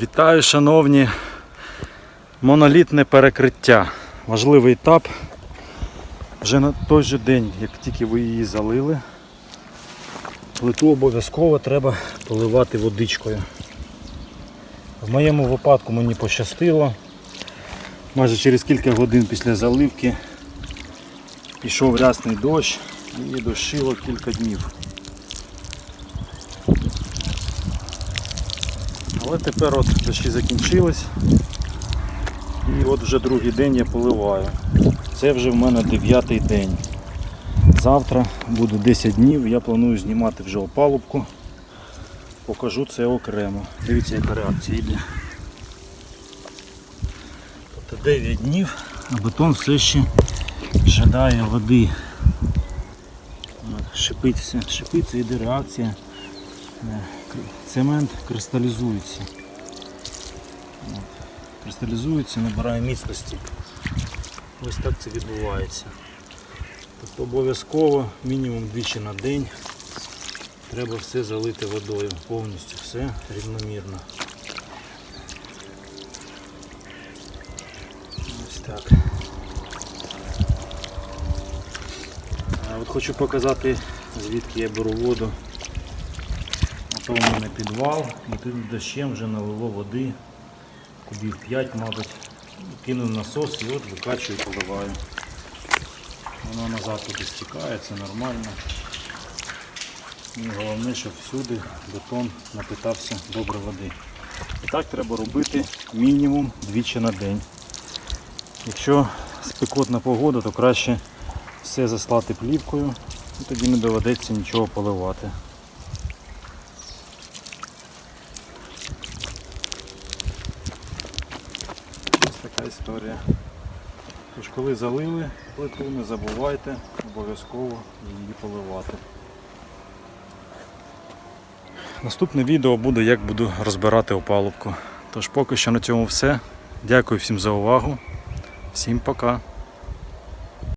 Вітаю, шановні. Монолітне перекриття. Важливий етап. Вже на той же день, як тільки ви її залили, плиту обов'язково треба поливати водичкою. В моєму випадку мені пощастило. Майже через кілька годин після заливки пішов рясний дощ і дощило кілька днів. Але тепер от дощі закінчились. І от вже другий день я поливаю. Це вже в мене дев'ятий день. Завтра буде 10 днів, я планую знімати вже опалубку. Покажу це окремо. Дивіться, яка реакція йде. Тобто 9 днів, а бетон все ще жадає води. Шипиться, шипиться, йде реакція. Цемент кристалізується. Кристалізується, набирає міцності. Ось так це відбувається. Тобто обов'язково мінімум двічі на день треба все залити водою, повністю все рівномірно. Ось так. А от хочу показати звідки я беру воду. Ото у мене підвал і тут дощем вже налило води, кубів 5, мабуть. Кинув насос і от викачую поливаю. Воно назад туди стікає, це нормально. І головне, щоб всюди бетон напитався добре води. І так треба робити мінімум двічі на день. Якщо спекотна погода, то краще все заслати плівкою і тоді не доведеться нічого поливати. Ось така історія. Тож, коли залили плиту, не забувайте обов'язково її поливати. Наступне відео буде, як буду розбирати опалубку. Тож поки що на цьому все. Дякую всім за увагу. Всім пока.